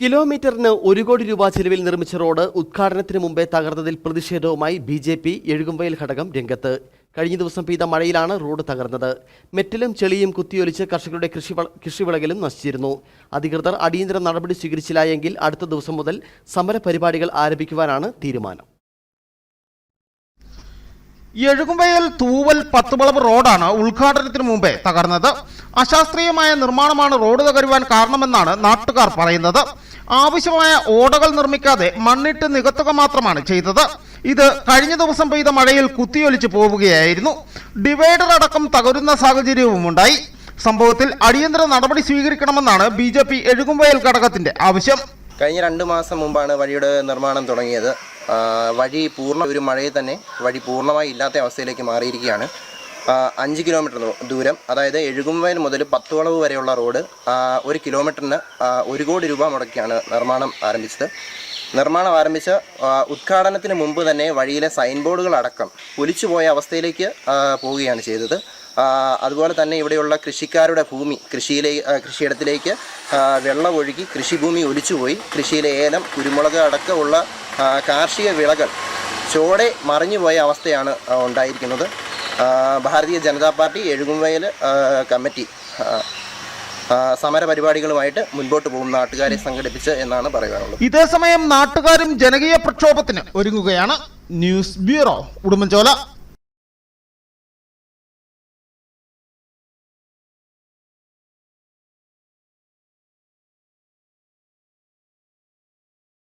കിലോമീറ്ററിന് ഒരു കോടി രൂപ ചെലവിൽ നിർമ്മിച്ച റോഡ് ഉദ്ഘാടനത്തിന് മുമ്പേ തകർന്നതിൽ പ്രതിഷേധവുമായി ബി ജെ പി എഴുകുംവയൽ ഘടകം രംഗത്ത്. കഴിഞ്ഞ ദിവസം പെയ്ത മഴയിലാണ് റോഡ് തകർന്നത്. മെറ്റലും ചെളിയും കുത്തിയൊലിച്ച് കർഷകരുടെ കൃഷി കൃഷിവിളകളും നശിച്ചിരുന്നു. അധികൃതർ അടിയന്തര നടപടി സ്വീകരിച്ചില്ല എങ്കിൽ അടുത്ത ദിവസം മുതൽ സമരപരിപാടികൾ ആരംഭിക്കുവാനാണ് തീരുമാനം. എഴുകുമ്പയൽ തൂവൽ പത്തുവളവ് റോഡാണ് ഉദ്ഘാടനത്തിന് മുമ്പേ തകർന്നത്. അശാസ്ത്രീയമായ നിർമ്മാണമാണ് റോഡ് തകരുവാൻ കാരണമെന്നാണ് നാട്ടുകാർ പറയുന്നത്. ആവശ്യമായ ഓടകൾ നിർമ്മിക്കാതെ മണ്ണിട്ട് നികത്തുക മാത്രമാണ് ചെയ്തത്. ഇത് കഴിഞ്ഞ ദിവസം പെയ്ത മഴയിൽ കുത്തിയൊലിച്ചു പോവുകയായിരുന്നു. ഡിവൈഡർ അടക്കം തകരുന്ന സാഹചര്യവും ഉണ്ടായി. സംഭവത്തിൽ അടിയന്തര നടപടി സ്വീകരിക്കണമെന്നാണ് ബി ജെ പി എഴുകുമ്പയൽ ഘടകത്തിന്റെ ആവശ്യം. കഴിഞ്ഞ രണ്ട് മാസം മുമ്പാണ് വഴിയുടെ നിർമ്മാണം തുടങ്ങിയത്. വഴി പൂർണ ഒരു മഴയിൽ തന്നെ വഴി പൂർണമായി ഇല്ലാത്ത അവസ്ഥയിലേക്ക് മാറിയിരിക്കുകയാണ്. അഞ്ച് കിലോമീറ്റർ ദൂരം അതായത് എഴുകുംവയൽ മുതൽ പത്തുവളവ് വരെയുള്ള റോഡ് ഒരു കിലോമീറ്ററിന് ഒരു കോടി രൂപ മുടക്കിയാണ് നിർമ്മാണം ആരംഭിച്ചത്. നിർമ്മാണം ആരംഭിച്ച ഉദ്ഘാടനത്തിന് മുമ്പ് തന്നെ വഴിയിലെ സൈൻ ബോർഡുകൾ അടക്കം ഒലിച്ചുപോയ അവസ്ഥയിലേക്ക് പോവുകയാണ് ചെയ്തത്. അതുപോലെ തന്നെ ഇവിടെയുള്ള കൃഷിക്കാരുടെ ഭൂമി കൃഷിയിലെ കൃഷിയിടത്തിലേക്ക് വെള്ളം വെള്ളമൊഴുകി കൃഷിഭൂമി ഒലിച്ചുപോയി. കൃഷിയിലെ ഏലം കുരുമുളക് അടക്കമുള്ള കാർഷിക വിളകൾ ചുവടെ മറിഞ്ഞുപോയ അവസ്ഥയാണ് ഉണ്ടായിരിക്കുന്നത്. ഭാരതീയ ജനതാ പാർട്ടി എഴുകുംവയൽ കമ്മിറ്റി സമരപരിപാടികളുമായിട്ട് മുൻപോട്ട് പോകും നാട്ടുകാരെ സംഘടിപ്പിച്ച് എന്നാണ് പറയാനുള്ളത്. ഇതേസമയം നാട്ടുകാരും ജനകീയ പ്രക്ഷോഭത്തിന് ഒരുങ്ങുകയാണ്. News bureau Udumbanchola.